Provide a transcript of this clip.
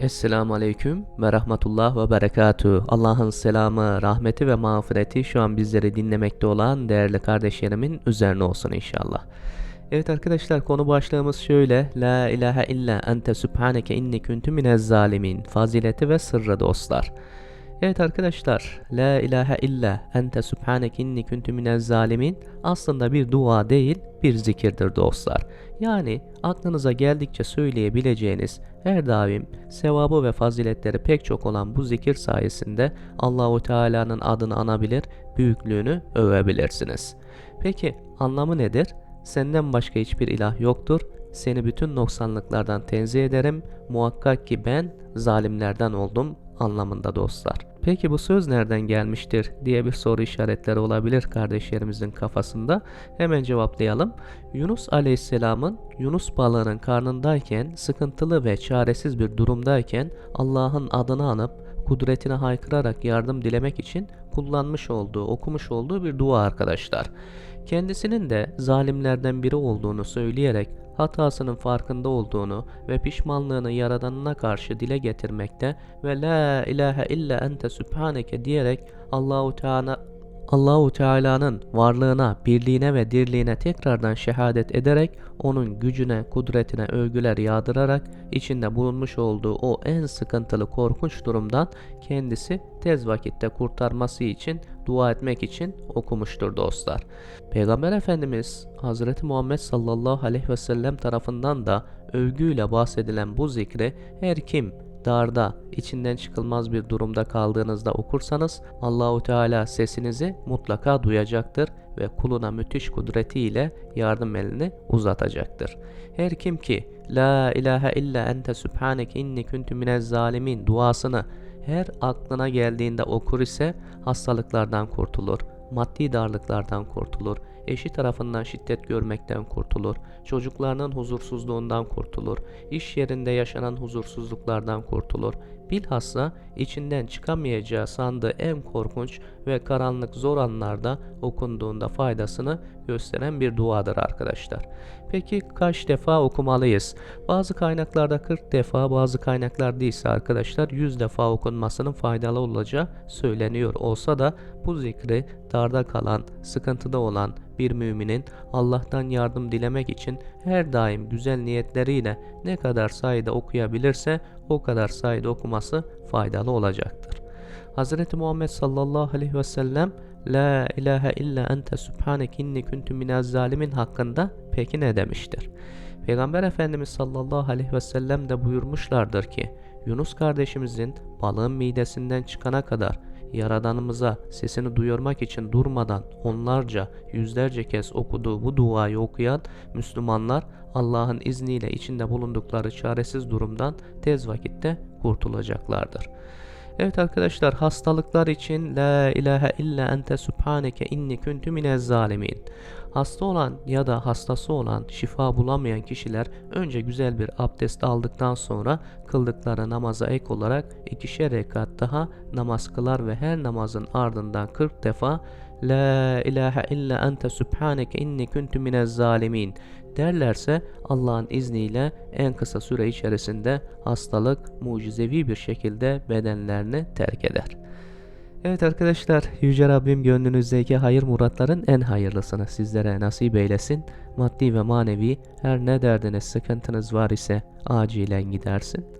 Esselamu Aleyküm ve Rahmetullah ve Berekatuhu. Allah'ın selamı, rahmeti ve mağfireti şu an bizleri dinlemekte olan değerli kardeşlerimin üzerine olsun inşallah. Evet arkadaşlar konu başlığımız şöyle. La ilahe illa ente subhaneke inni kuntu minez zalimin. Fazileti ve sırrı dostlar. Evet arkadaşlar, La ilahe illa ente subhaneke inni kuntu minez zalimin aslında bir dua değil, bir zikirdir dostlar. Yani aklınıza geldikçe söyleyebileceğiniz her daim sevabı ve faziletleri pek çok olan bu zikir sayesinde Allahu Teala'nın adını anabilir, büyüklüğünü övebilirsiniz. Peki anlamı nedir? Senden başka hiçbir ilah yoktur. Seni bütün noksanlıklardan tenzih ederim. Muhakkak ki ben zalimlerden oldum anlamında dostlar. Peki bu söz nereden gelmiştir diye bir soru işaretleri olabilir kardeşlerimizin kafasında. Hemen cevaplayalım. Yunus Aleyhisselam'ın Yunus balığının karnındayken sıkıntılı ve çaresiz bir durumdayken Allah'ın adını anıp kudretine haykırarak yardım dilemek için kullanmış olduğu, okumuş olduğu bir dua arkadaşlar. Kendisinin de zalimlerden biri olduğunu söyleyerek hatasının farkında olduğunu ve pişmanlığını yaradanına karşı dile getirmekte ve la ilahe illa ente sübhaneke diyerek Allahu Teala Allahu Teala'nın varlığına, birliğine ve dirliğine tekrardan şehadet ederek onun gücüne, kudretine övgüler yağdırarak içinde bulunmuş olduğu o en sıkıntılı korkunç durumdan kendisi tez vakitte kurtarması için dua etmek için okumuştur dostlar. Peygamber Efendimiz Hz. Muhammed sallallahu aleyhi ve sellem tarafından da övgüyle bahsedilen bu zikri her kim darda, içinden çıkılmaz bir durumda kaldığınızda okursanız Allahu Teala sesinizi mutlaka duyacaktır ve kuluna müthiş kudretiyle yardım elini uzatacaktır. Her kim ki La ilahe illa ente subhaneke inni kuntu minez zalimin duasını her aklına geldiğinde okur ise hastalıklardan kurtulur, maddi darlıklardan kurtulur, eşi tarafından şiddet görmekten kurtulur, çocuklarının huzursuzluğundan kurtulur, iş yerinde yaşanan huzursuzluklardan kurtulur. Bilhassa içinden çıkamayacağı sandığı en korkunç ve karanlık zor anlarda okunduğunda faydasını gösteren bir duadır arkadaşlar. Peki kaç defa okumalıyız? Bazı kaynaklarda 40 defa, bazı kaynaklarda ise arkadaşlar 100 defa okunmasının faydalı olacağı söyleniyor. Olsa da bu zikri darda kalan, sıkıntıda olan bir müminin Allah'tan yardım dilemek için her daim güzel niyetleriyle ne kadar sayıda okuyabilirse o kadar sayıda okuması faydalı olacaktır. Hz. Muhammed sallallahu aleyhi ve sellem La ilahe illa ente subhanek inni kuntu minez zalimin hakkında peki ne demiştir? Peygamber Efendimiz sallallahu aleyhi ve sellem de buyurmuşlardır ki Yunus kardeşimizin balığın midesinden çıkana kadar Yaradanımıza sesini duyurmak için durmadan onlarca, yüzlerce kez okuduğu bu duayı okuyan Müslümanlar Allah'ın izniyle içinde bulundukları çaresiz durumdan tez vakitte kurtulacaklardır. Evet arkadaşlar hastalıklar için La ilahe illa ente subhaneke inni kuntu minez zalimin. Hasta olan ya da hastası olan şifa bulamayan kişiler önce güzel bir abdest aldıktan sonra kıldıkları namaza ek olarak ikişer rekat daha namaz kılar ve her namazın ardından 40 defa La ilahe illa ente subhaneke inni kuntu minez zalimin derlerse Allah'ın izniyle en kısa süre içerisinde hastalık mucizevi bir şekilde bedenlerini terk eder. Evet arkadaşlar Yüce Rabbim gönlünüzdeki hayır muratların en hayırlısını sizlere nasip eylesin. Maddi ve manevi her ne derdiniz sıkıntınız var ise acilen gidersin.